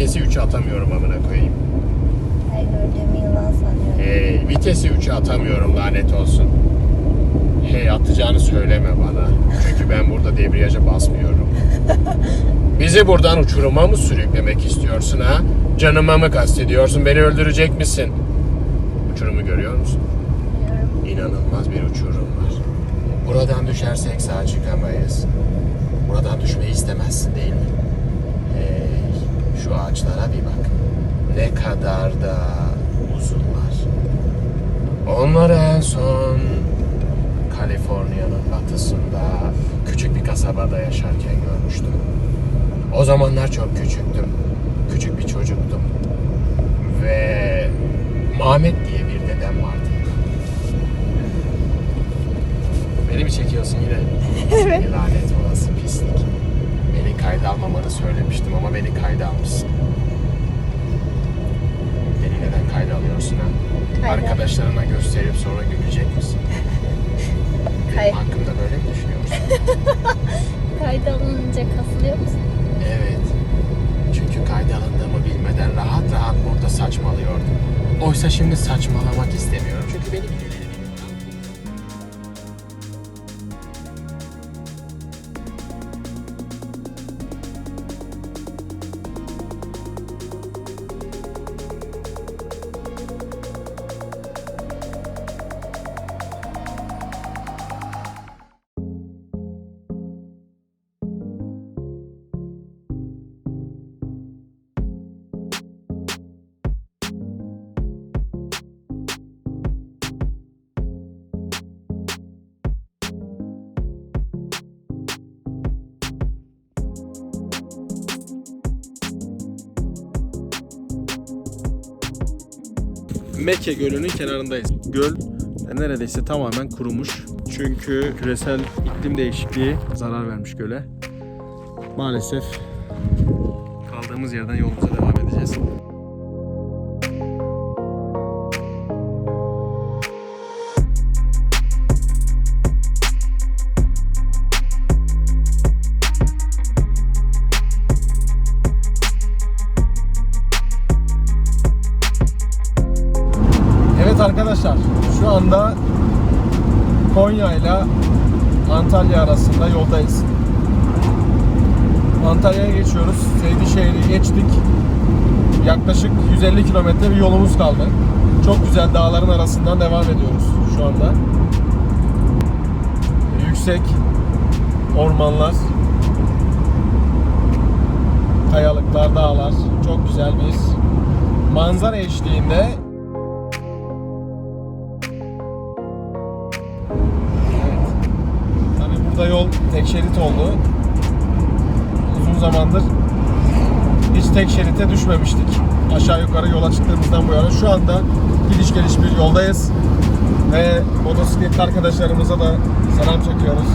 vitesi 3'e atamıyorum amına koyayım. Her gördüğümü yılan sanıyorum. Hey, vitesi 3'e atamıyorum lanet olsun. Hey atacağını söyleme bana. Çünkü ben burada debriyaja basmıyorum. Bizi buradan uçuruma mı sürüklemek istiyorsun ha? Canıma mı kastediyorsun? Beni öldürecek misin? Uçurumu görüyor musun? İnanılmaz bir uçurum var. Buradan düşersek sağ çıkamayız. Buradan düşmeyi istemezsin değil mi? Şu ağaçlara bir bak. Ne kadar da uzunlar. Onları en son Kaliforniya'nın batısında küçük bir kasabada yaşarken görmüştüm. O zamanlar çok küçüktüm. Küçük bir çocuktum. Ve Muhammed diye bir dedem vardı. Beni mi çekiyorsun yine? Evet. Lanet olası kayda almamanı söylemiştim ama beni kayda almışsın. Beni neden kayda alıyorsun ha? Kayda. Arkadaşlarına gösterip sonra gülecek misin? Hayır. hakkımda böyle mi düşünüyorsun? Kayda alınınca kasılıyor musun? Evet. Çünkü kayda alındığımı bilmeden rahat rahat burada saçmalıyordum. Oysa şimdi saçmalamak istemiyorum. Çünkü beni biliyor. Mekke Gölü'nün kenarındayız. Göl neredeyse tamamen kurumuş. Çünkü küresel iklim değişikliği zarar vermiş göle. Maalesef kaldığımız yerden yolumuza devam edeceğiz. Arkadaşlar şu anda Konya ile Antalya arasında yoldayız. Antalya'ya geçiyoruz. Seydişehir'i geçtik. Yaklaşık 150 kilometre bir yolumuz kaldı. Çok güzel dağların arasından devam ediyoruz şu anda. Yüksek ormanlar, kayalıklar, dağlar. Çok güzel bir manzara eşliğinde burada yol tek şerit oldu. Uzun zamandır hiç tek şerite düşmemiştik. Aşağı yukarı yola çıktığımızdan bu yana. Şu anda gidiş geliş bir yoldayız. Ve motosikletli arkadaşlarımıza da selam çekiyoruz.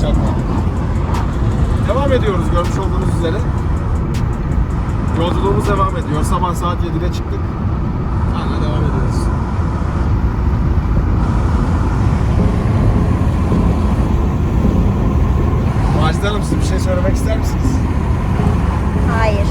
Çakma. Devam ediyoruz görmüş olduğunuz üzere. Yolculuğumuz devam ediyor. Sabah saat 7'de çıktık. Hala devam ediyoruz. Macide Hanım siz bir şey söylemek ister misiniz? Hayır.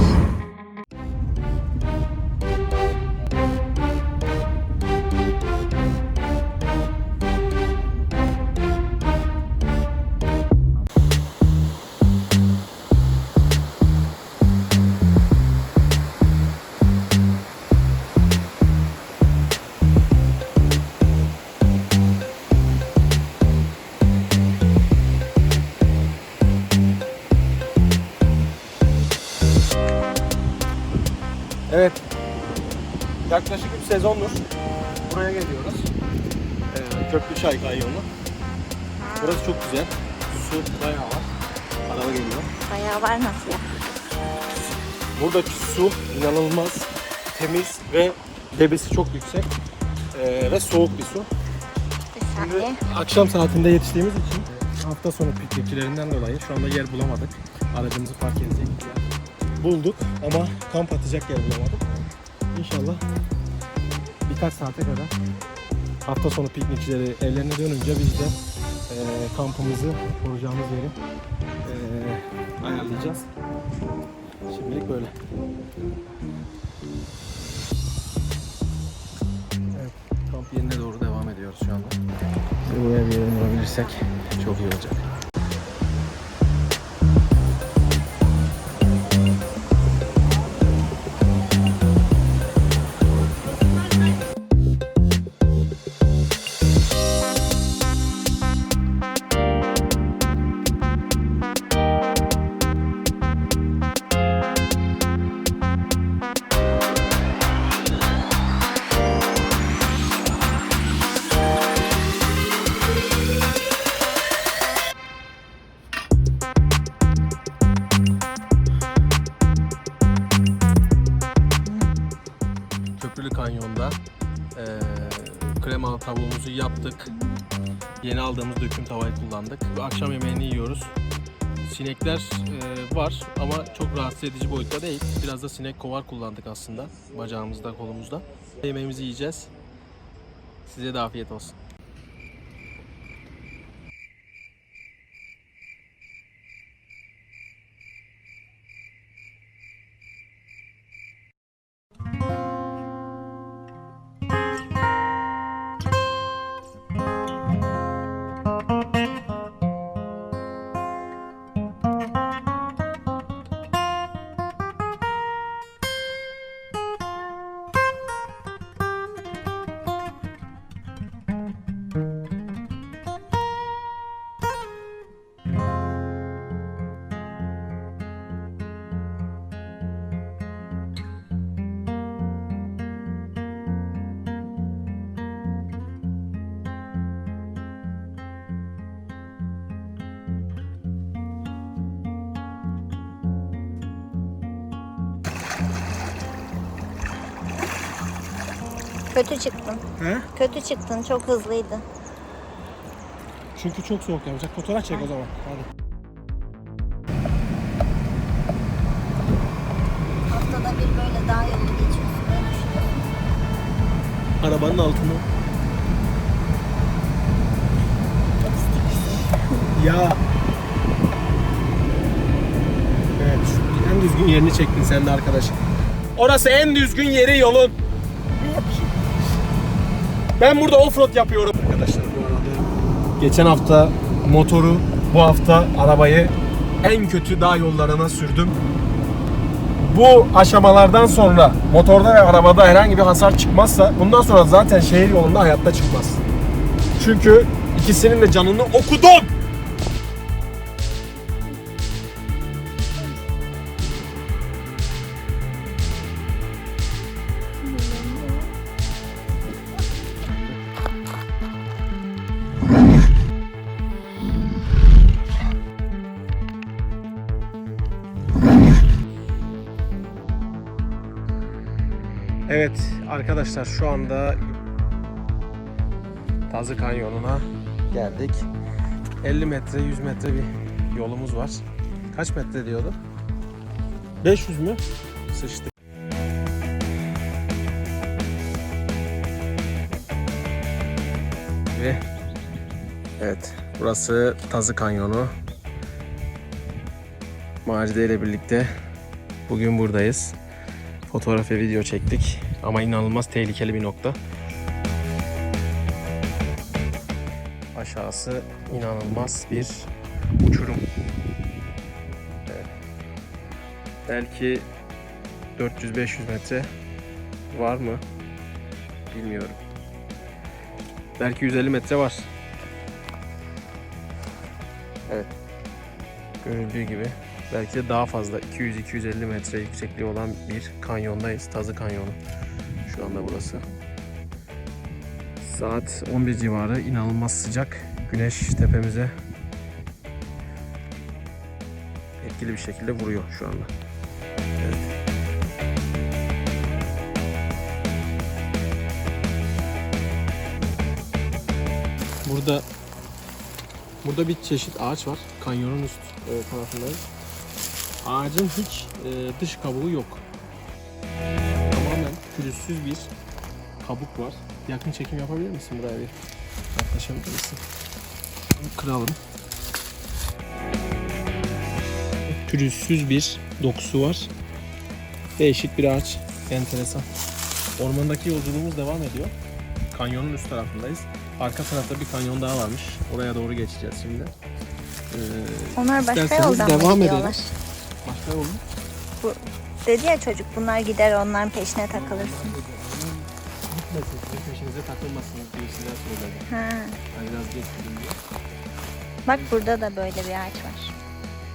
Sezondur buraya geliyoruz. Ee, Köklü Çay Kanyonu. Burası çok güzel. Su bayağı var. Araba geliyor. Bayağı var nasıl ya? Buradaki su inanılmaz temiz ve debisi çok yüksek. Ee, ve soğuk bir su. Bir saniye. Akşam saatinde yetiştiğimiz için hafta sonu piknikçilerinden dolayı şu anda yer bulamadık. Aracımızı park edecek yer bulduk ama kamp atacak yer bulamadık. İnşallah birkaç saate kadar hafta sonu piknikçileri evlerine dönünce biz de e, kampımızı, kuracağımız yeri e, ayarlayacağız. Şimdilik böyle. Evet, kamp yerine doğru devam ediyoruz şu anda. Bizi buraya bir yere vurabilirsek çok iyi olacak. Yaptık. Yeni aldığımız döküm tavayı kullandık. Ve akşam yemeğini yiyoruz. Sinekler eee, var ama çok rahatsız edici boyutta değil. Biraz da sinek kovar kullandık aslında bacağımızda, kolumuzda. Yemeğimizi yiyeceğiz. Size de afiyet olsun. Kötü çıktın. He? Kötü çıktın. Çok hızlıydı. Çünkü çok soğuk yapacak. Fotoğraf çek o zaman. Hadi. Haftada bir böyle dağ yolu geçiyorsun. Düşünüyorum. Arabanın altında. Ya. Evet, şu en düzgün yerini çektin sen de arkadaşım. Orası en düzgün yeri yolun. Ben burada offroad yapıyorum. Arkadaşlar bu arada geçen hafta motoru, bu hafta arabayı en kötü dağ yollarına sürdüm. Bu aşamalardan sonra motorda ve arabada herhangi bir hasar çıkmazsa bundan sonra zaten şehir yolunda hayatta çıkmaz. Çünkü ikisinin de canını okudum. Arkadaşlar şu anda Tazı Kanyonu'na geldik. 50 metre 100 metre bir yolumuz var. Kaç metre diyordu? 500 mü? Sıçtık. Ve evet burası Tazı Kanyonu. Macide ile birlikte bugün buradayız fotoğraf ve video çektik. Ama inanılmaz tehlikeli bir nokta. Aşağısı inanılmaz bir uçurum. Belki 400-500 metre var mı? Bilmiyorum. Belki 150 metre var. Evet. Görüldüğü gibi belki de daha fazla 200-250 metre yüksekliği olan bir kanyondayız. Tazı Kanyonu. Şu anda burası. Saat 11 civarı inanılmaz sıcak. Güneş tepemize etkili bir şekilde vuruyor şu anda. Evet. Burada Burada bir çeşit ağaç var. Kanyonun üst e, tarafındayız. Ağacın hiç e, dış kabuğu yok. Tamamen pürüzsüz bir kabuk var. Yakın çekim yapabilir misin buraya bir? Yaklaşabilir misin? kıralım. Pürüzsüz bir dokusu var. Değişik bir ağaç. Enteresan. Ormandaki yolculuğumuz devam ediyor. Kanyonun üst tarafındayız. Arka tarafta bir kanyon daha varmış. Oraya doğru geçeceğiz şimdi. Ee, Onlar başka İsterseniz yoldan devam mı edelim. gidiyorlar? başka yol mu? Dedi ya çocuk bunlar gider onların peşine takılırsın. Gitmesin, peşinize takılmasınız diye size söyledi. Ha. Biraz geç gidin diye. Bak burada da böyle bir ağaç var.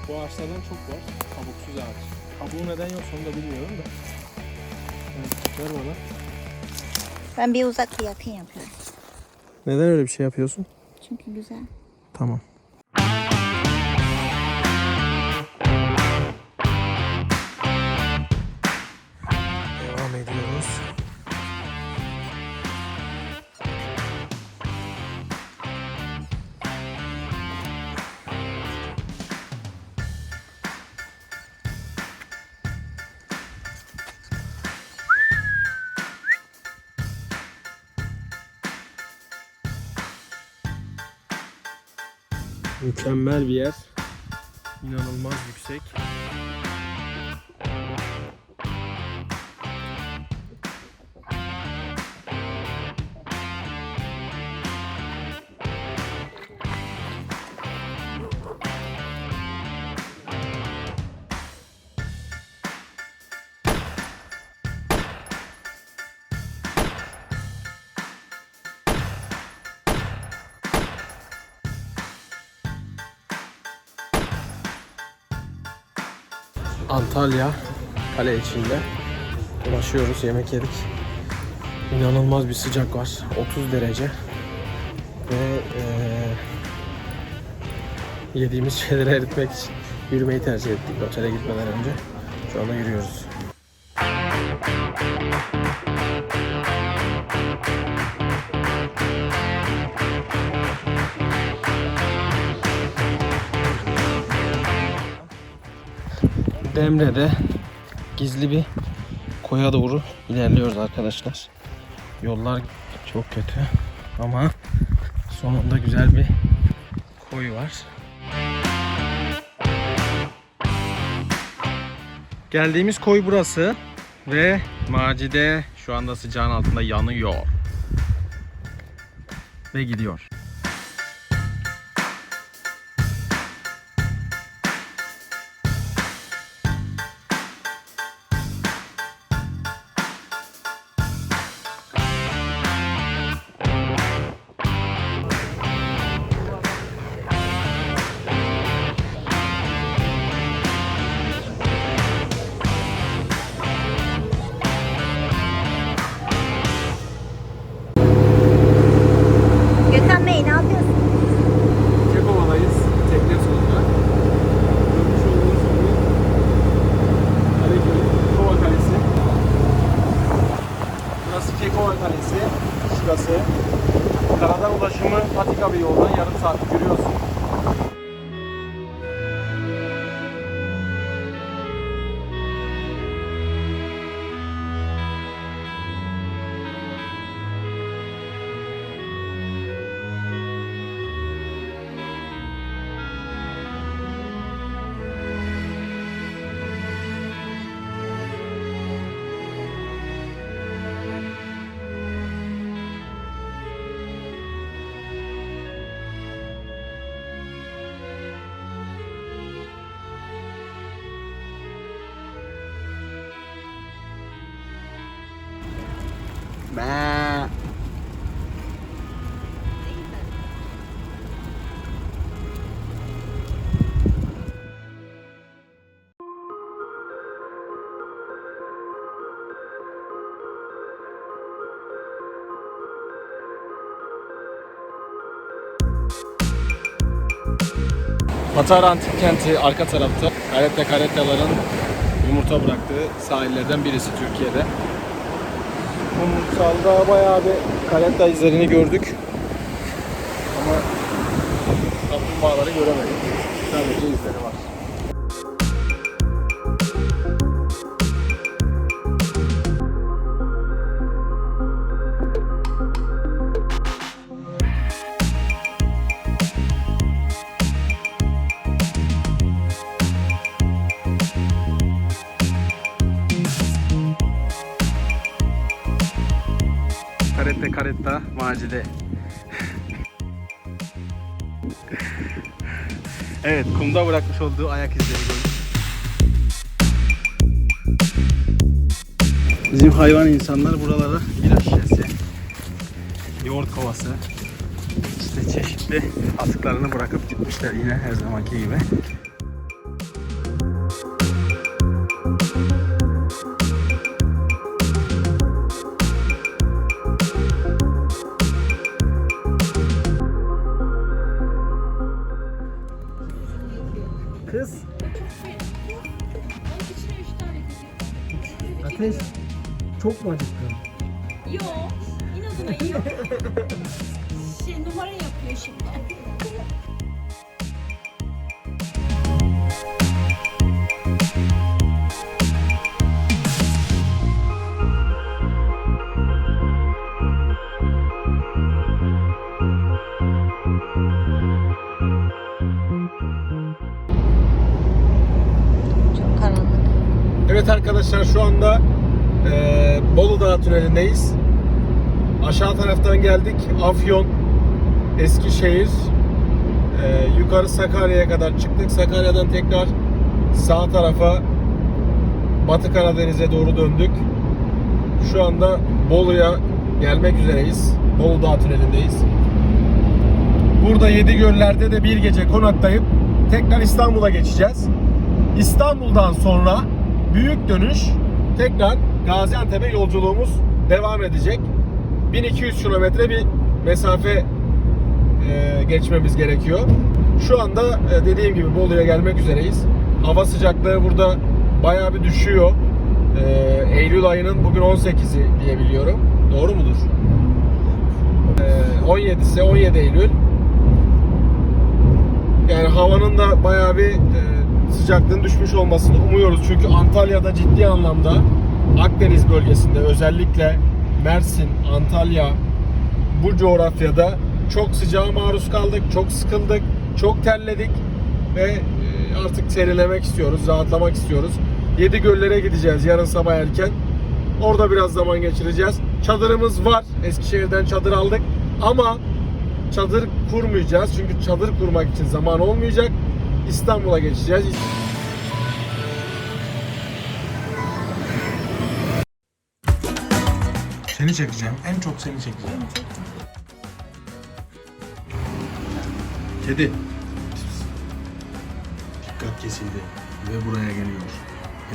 Bu ağaçlardan çok var. Kabuksuz ağaç. Kabuğu neden yok onu da bilmiyorum da. Evet, ver bana. Ben bir uzak bir yakın yapıyorum. Neden öyle bir şey yapıyorsun? Çünkü güzel. Tamam. Mükemmel bir yer. İnanılmaz yüksek. Antalya kale içinde dolaşıyoruz yemek yedik. İnanılmaz bir sıcak var. 30 derece. Ve eee, yediğimiz şeyleri eritmek için yürümeyi tercih ettik otele gitmeden önce. Şu anda yürüyoruz. Demre'de gizli bir koya doğru ilerliyoruz arkadaşlar. Yollar çok kötü ama sonunda güzel bir koy var. Geldiğimiz koy burası ve Macide şu anda sıcağın altında yanıyor. Ve gidiyor. Matara Antik Kenti arka tarafta. Karette karettaların yumurta bıraktığı sahillerden birisi Türkiye'de. Kumsalda bayağı bir karetta izlerini gördük. Ama kaplumbağaları göremedik. Sadece izleri var. Macide. evet kumda bırakmış olduğu ayak izleri gördük. Bizim hayvan insanlar buralara ilaç şişesi, yoğurt kovası, işte çeşitli atıklarını bırakıp gitmişler yine her zamanki gibi. Şey numara yapıyor şimdi. Evet arkadaşlar şu anda eee Bolu Dağı tünelindeyiz. Aşağı taraftan geldik. Afyon, Eskişehir, eee, yukarı Sakarya'ya kadar çıktık. Sakarya'dan tekrar sağ tarafa Batı Karadeniz'e doğru döndük. Şu anda Bolu'ya gelmek üzereyiz. Bolu Dağı tünelindeyiz. Burada Yedi Göller'de de bir gece konaklayıp tekrar İstanbul'a geçeceğiz. İstanbul'dan sonra büyük dönüş tekrar Gaziantep'e yolculuğumuz devam edecek. 1200 kilometre bir mesafe e, geçmemiz gerekiyor. Şu anda e, dediğim gibi Bolu'ya gelmek üzereyiz. Hava sıcaklığı burada bayağı bir düşüyor. E, Eylül ayının bugün 18'i diye biliyorum. Doğru mudur? E, 17'si 17 Eylül. Yani havanın da bayağı bir e, sıcaklığın düşmüş olmasını umuyoruz. Çünkü Antalya'da ciddi anlamda Akdeniz bölgesinde özellikle Mersin, Antalya bu coğrafyada çok sıcağa maruz kaldık, çok sıkıldık, çok terledik ve e, artık serinlemek istiyoruz, rahatlamak istiyoruz. Yedi göllere gideceğiz yarın sabah erken. Orada biraz zaman geçireceğiz. Çadırımız var. Eskişehir'den çadır aldık. Ama çadır kurmayacağız. Çünkü çadır kurmak için zaman olmayacak. İstanbul'a geçeceğiz. Çekeceğim. En çok seni çekeceğim. Kedi. Dikkat kesildi. Ve buraya geliyor.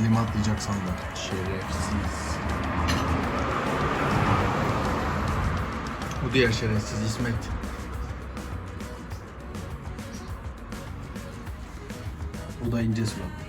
Elime atlayacak sandım. Şerefsiz. Bu diğer şerefsiz İsmet. Bu da ince surat.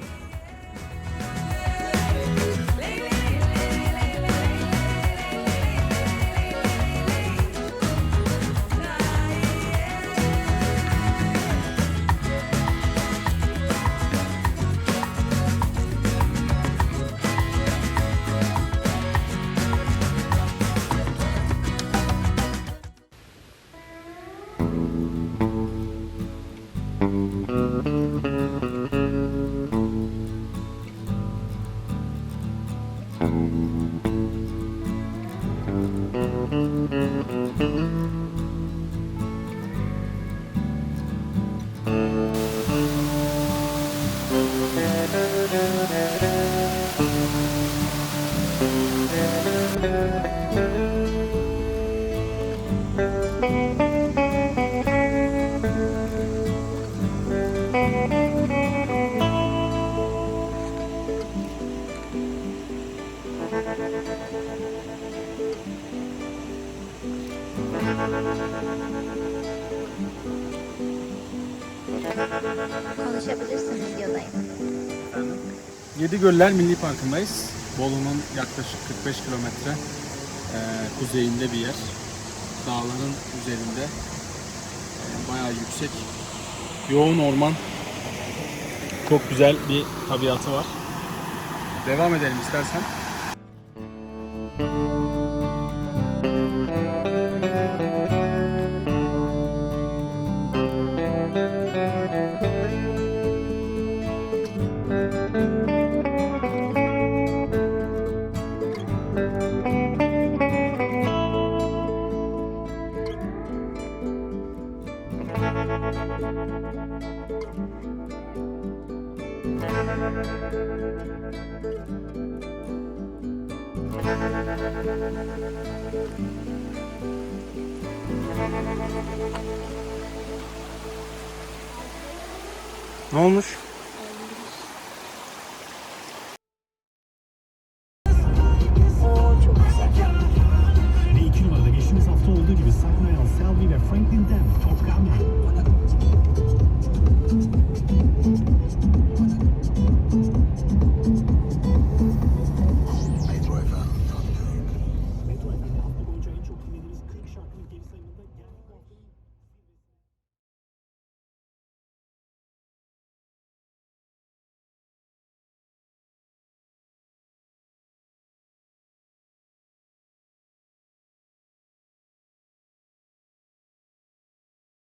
Yedi Göller Milli Parkı'ndayız. Bolu'nun yaklaşık 45 kilometre eee, kuzeyinde bir yer. Dağların üzerinde eee, bayağı yüksek, yoğun orman. Çok güzel bir tabiatı var. Devam edelim istersen.